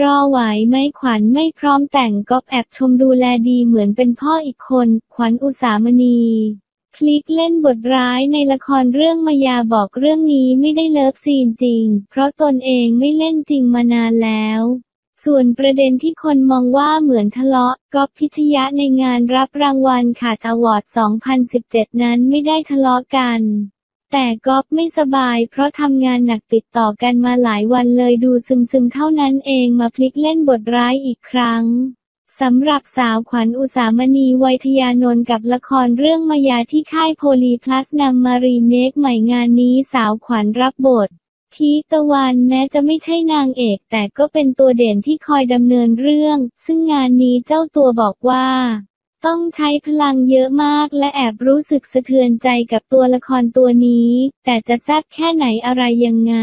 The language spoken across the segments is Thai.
รอไหวไหมขวัญไม่พร้อมแต่งก๊อฟแอบชมดูแลดีเหมือนเป็นพ่ออีกคน ขวัญอุสามณี พลิกเล่นบทร้ายในละครเรื่องมายาบอกเรื่องนี้ไม่ได้เลิฟซีนจริง เพราะตนเองไม่เล่นจริงมานานแล้วส่วนประเด็นที่คนมองว่าเหมือนทะเลาะก๊อฟพิชยะในงานรับรางวัลขาดอวอร์ด 2017 นั้นไม่ได้ทะเลาะกัน แต่ก๊อฟไม่สบายเพราะทำงานหนักติดต่อกันมาหลายวันเลยดูซึมๆเท่านั้นเองมาพลิกเล่นบทร้ายอีกครั้งสำหรับสาวขวัญอุสามณีวัยทยานนท์กับละครเรื่องมายาที่ค่ายโพลีพลัสนำมารีเมคใหม่งานนี้สาวขวัญรับบท พีตะวันแม้จะไม่ใช่นางเอกแต่ก็เป็นตัวเด่นที่คอยดำเนินเรื่อง ซึ่งงานนี้เจ้าตัวบอกว่า ต้องใช้พลังเยอะมากและแอบรู้สึกสะเทือนใจกับตัวละครตัวนี้ แต่จะแซ่บแค่ไหนอะไรยังไง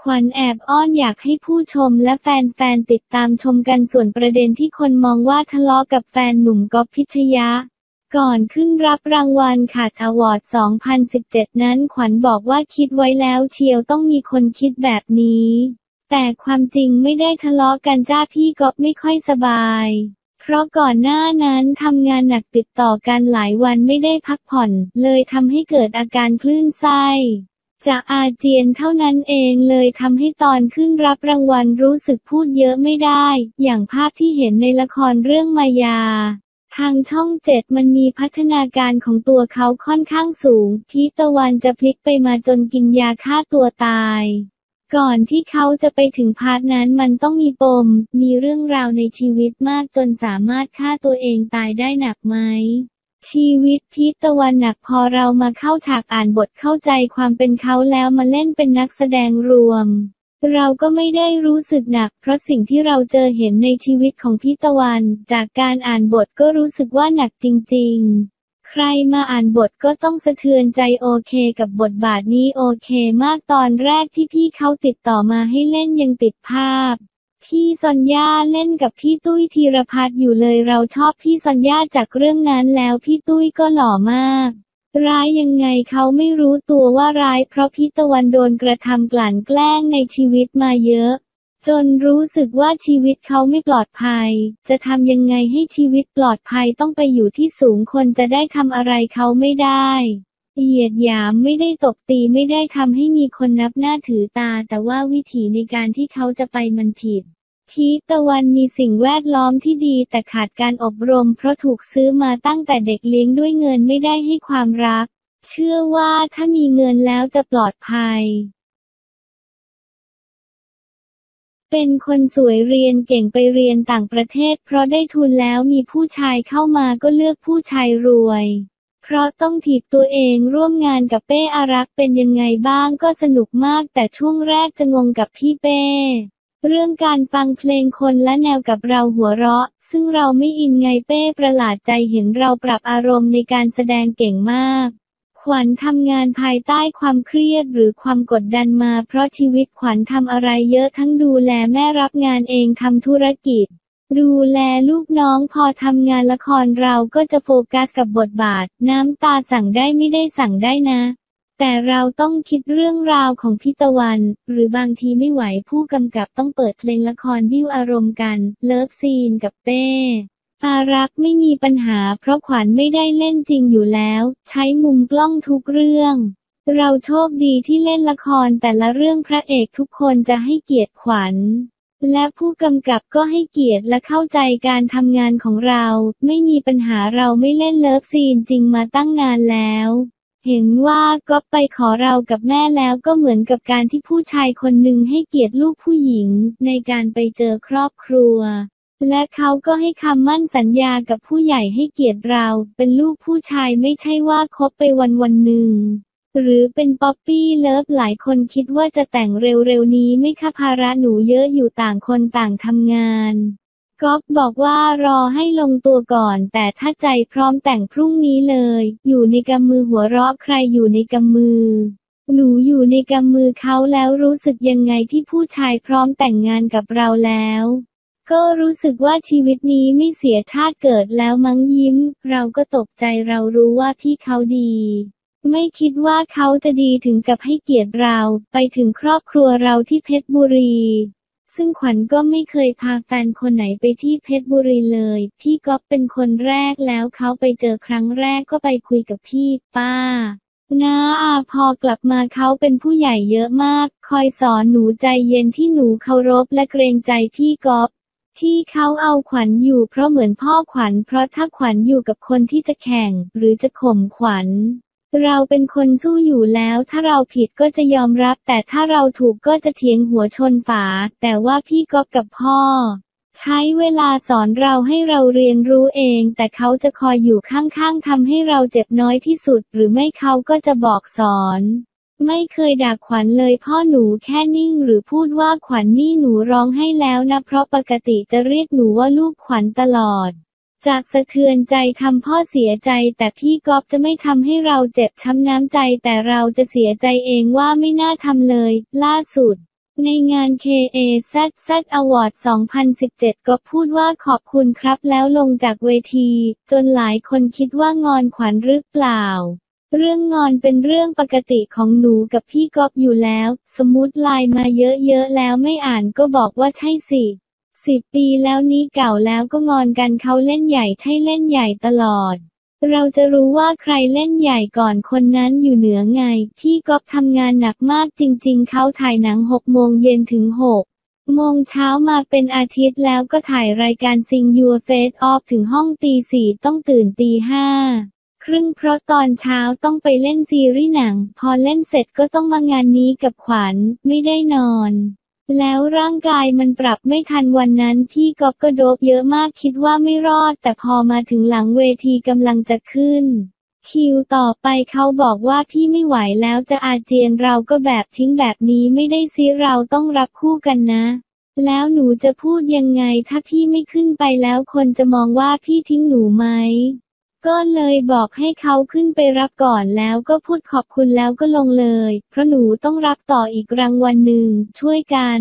ขวัญแอบอ้อนอยากให้ผู้ชมและแฟนๆติดตามชมกันส่วนประเด็นที่คนมองว่าทะเลาะกับแฟนหนุ่มก๊อฟพิชยะ ก่อนขึ้นรับรางวัลขาดอวอร์ด 2017 นั้นขวัญบอกว่าคิดไว้แล้วเชียวต้องมีคนคิดแบบนี้ แต่ความจริงไม่ได้ทะเลาะกันจ้าพี่ก๊อฟไม่ค่อยสบาย เพราะก่อนหน้านั้นทำงานหนักติดต่อกันหลายวันไม่ได้พักผ่อน เลยทำให้เกิดอาการคลื่นไส้จากอาเจียนเท่านั้นเองเลยทำให้ตอนขึ้นรับรางวัลรู้สึกพูดเยอะไม่ได้ อย่างภาพที่เห็นในละครเรื่องมายา ทางช่องเจ็ดมันมีพัฒนาการของตัวเขาค่อนข้างสูง พีตะวันจะพลิกไปมาจนกินยาฆ่าตัวตาย ก่อนที่เขาจะไปถึงพาร์ทนั้นมันต้องมีปม มีเรื่องราวในชีวิตมากจนสามารถฆ่าตัวเองตายได้หนักไหม ชีวิตพีตะวันหนักพอเรามาเข้าฉากอ่านบทเข้าใจความเป็นเขาแล้วมาเล่นเป็นนักแสดงรวม เราก็ไม่ได้รู้สึกหนัก เพราะสิ่งที่เราเจอเห็นในชีวิตของพีตะวัน จากการอ่านบทก็รู้สึกว่าหนักจริง ๆ ใครมาอ่านบทก็ต้องสะเทือนใจโอเคกับบทบาทนี้โอเคมากตอนแรกที่พี่เขาติดต่อมาให้เล่นยังติดภาพ พี่ซอนย่าเล่นกับพี่ตุ้ยธีรพัฒน์อยู่เลยเราชอบพี่ซอนย่าจากเรื่องนั้นแล้วพี่ตุ้ยก็หล่อมาก ร้ายยังไงเขาไม่รู้ตัวว่าร้ายเพราะพี่ตะวันโดนกระทำกลั่นแกล้งในชีวิตมาเยอะ จนรู้สึกว่าชีวิตเขาไม่ปลอดภัย จะทำยังไงให้ชีวิตปลอดภัยต้องไปอยู่ที่สูงคนจะได้ทำอะไรเขาไม่ได้เหยียดหยามไม่ได้ตบตีไม่ได้ทำให้มีคนนับหน้าถือตา แต่ว่าวิถีในการที่เขาจะไปมันผิดพีตะวันมีสิ่งแวดล้อมที่ดีแต่ขาดการอบรม เพราะถูกซื้อมาตั้งแต่เด็กเลี้ยงด้วยเงินไม่ได้ให้ความรัก เชื่อว่าถ้ามีเงินแล้วจะปลอดภัย เป็นคนสวยเรียนเก่งไปเรียนต่างประเทศ เพราะได้ทุนแล้วมีผู้ชายเข้ามาก็เลือกผู้ชายรวย เพราะต้องถีบตัวเองร่วมงานกับเป้อารักเป็นยังไงบ้างก็สนุกมากแต่ช่วงแรกจะงงกับพี่เป้ เรื่องการฟังเพลงคนและแนวกับเราหัวเราะ ซึ่งเราไม่อินไงเป้ประหลาดใจเห็นเราปรับอารมณ์ในการแสดงเก่งมาก ขวัญทำงานภายใต้ความเครียดหรือความกดดันมาเพราะชีวิตขวัญทำอะไรเยอะทั้งดูแลแม่รับงานเองทำธุรกิจ ดูแลลูกน้องพอทำงานละครเราก็จะโฟกัสกับบทบาท น้ำตาสั่งได้ไม่ได้สั่งได้นะ แต่เราต้องคิดเรื่องราวของพี่ตะวัน หรือบางทีไม่ไหวผู้กำกับต้องเปิดเพลงละครวิวอารมณ์กัน เลิฟซีนกับเป้ อารักไม่มีปัญหาเพราะขวัญไม่ได้เล่นจริงอยู่แล้ว ใช้มุมกล้องทุกเรื่อง เราโชคดีที่เล่นละครแต่ละเรื่องพระเอกทุกคนจะให้เกียรติขวัญ และผู้กำกับก็ให้เกียรติและเข้าใจการทำงานของเรา ไม่มีปัญหาเราไม่เล่นเลิฟซีนจริงมาตั้งนานแล้วเห็นว่าก็ไปขอเรากับแม่แล้วก็เหมือนกับการที่ผู้ชายคนหนึ่งให้เกียรติลูกผู้หญิงในการไปเจอครอบครัว และเขาก็ให้คำมั่นสัญญากับผู้ใหญ่ให้เกียรติเรา เป็นลูกผู้ชายไม่ใช่ว่าคบไปวันวันหนึ่ง หรือเป็นป๊อปปี้เลิฟหลายคนคิดว่าจะแต่งเร็วๆนี้ไม่ค่ะภาระหนูเยอะอยู่ต่างคนต่างทำงานก๊อฟบอกว่ารอให้ลงตัวก่อน แต่ถ้าใจพร้อมแต่งพรุ่งนี้เลย อยู่ในกำมือหัวเราะใครอยู่ในกำมือ หนูอยู่ในกำมือเขาแล้วรู้สึกยังไงที่ผู้ชายพร้อมแต่งงานกับเราแล้ว ก็รู้สึกว่าชีวิตนี้ไม่เสียชาติเกิดแล้วมั้งยิ้ม เราก็ตกใจเรารู้ว่าพี่เขาดี ไม่คิดว่าเขาจะดีถึงกับให้เกียรติเรา ไปถึงครอบครัวเราที่เพชรบุรี ซึ่งขวัญก็ไม่เคยพาแฟนคนไหนไปที่เพชรบุรีเลย พี่ก๊อฟเป็นคนแรกแล้วเขาไปเจอครั้งแรกก็ไปคุยกับพี่ป้าน้าอาพอกลับมาเขาเป็นผู้ใหญ่เยอะมาก คอยสอนหนูใจเย็นที่หนูเคารพและเกรงใจพี่ก๊อฟ ที่เขาเอาขวัญอยู่เพราะเหมือนพ่อขวัญ เพราะถ้าขวัญอยู่กับคนที่จะแข่ง หรือจะข่มขวัญ เราเป็นคนสู้อยู่แล้ว ถ้าเราผิดก็จะยอมรับ แต่ถ้าเราถูกก็จะเถียงหัวชนฝา แต่ว่าพี่ก๊อฟกับพ่อ ใช้เวลาสอนเราให้เราเรียนรู้เอง แต่เขาจะคอยอยู่ข้างๆทำให้เราเจ็บน้อยที่สุด หรือไม่เขาก็จะบอกสอน ไม่เคยด่าขวัญเลยพ่อหนูแค่นิ่งหรือพูดว่าขวัญนี่หนูร้องให้แล้วนะ เพราะปกติจะเรียกหนูว่าลูกขวัญตลอด จากสะเทือนใจทำพ่อเสียใจ แต่พี่ก๊อฟจะไม่ทำให้เราเจ็บช้ำน้ำใจ แต่เราจะเสียใจเองว่าไม่น่าทำเลย ล่าสุดในงาน KAZZ Award 2017 ก็พูดว่าขอบคุณครับแล้วลงจากเวที จนหลายคนคิดว่างอนขวัญหรือเปล่า เรื่องงอนเป็นเรื่องปกติของหนูกับพี่ก๊อฟอยู่แล้ว สมมติไลน์มาเยอะๆแล้วไม่อ่านก็บอกว่าใช่สิสิบปีแล้วนี้เก่าแล้วก็งอนกันเขาเล่นใหญ่ใช่เล่นใหญ่ตลอด เราจะรู้ว่าใครเล่นใหญ่ก่อนคนนั้นอยู่เหนือไง พี่ก๊อฟทำงานหนักมากจริง ๆ เขาถ่ายหนังหกโมงเย็นถึงหกโมงเช้ามาเป็นอาทิตย์แล้วก็ถ่ายรายการ Sing Your Face Off ถึงห้องตีสี่ต้องตื่นตีห้า ครึ่งเพราะตอนเช้าต้องไปเล่นซีรีส์หนัง พอเล่นเสร็จก็ต้องมางานนี้กับขวัญไม่ได้นอน แล้วร่างกายมันปรับไม่ทันวันนั้นพี่ก๊อฟก็โดบเยอะมากคิดว่าไม่รอด แต่พอมาถึงหลังเวทีกำลังจะขึ้น คิวต่อไปเขาบอกว่าพี่ไม่ไหวแล้วจะอาเจียนเราก็แบบทิ้งแบบนี้ไม่ได้ซิเราต้องรับคู่กันนะแล้วหนูจะพูดยังไงถ้าพี่ไม่ขึ้นไปแล้วคนจะมองว่าพี่ทิ้งหนูไหม ก็เลยบอกให้เขาขึ้นไปรับก่อนแล้วก็พูดขอบคุณแล้วก็ลงเลย เพราะหนูต้องรับต่ออีกรางวัลหนึ่ง ช่วยกัน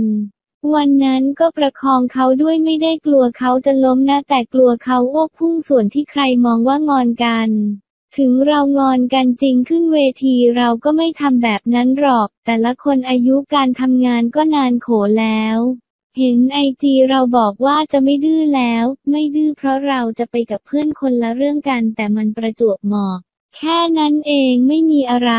วันนั้นก็ประคองเขาด้วยไม่ได้กลัวเขาจะล้มนะ แต่กลัวเขาโอ้วกพุ่งส่วนที่ใครมองว่างอนกัน ถึงเรางอนกันจริงขึ้นเวทีเราก็ไม่ทำแบบนั้นหรอก แต่ละคนอายุการทำงานก็นานโขแล้ว เห็นไอจีเราบอกว่าจะไม่ดื้อแล้ว ไม่ดื้อเพราะเราจะไปกับเพื่อนคนละเรื่องกันแต่มันประจวบเหมาะ แค่นั้นเองไม่มีอะไร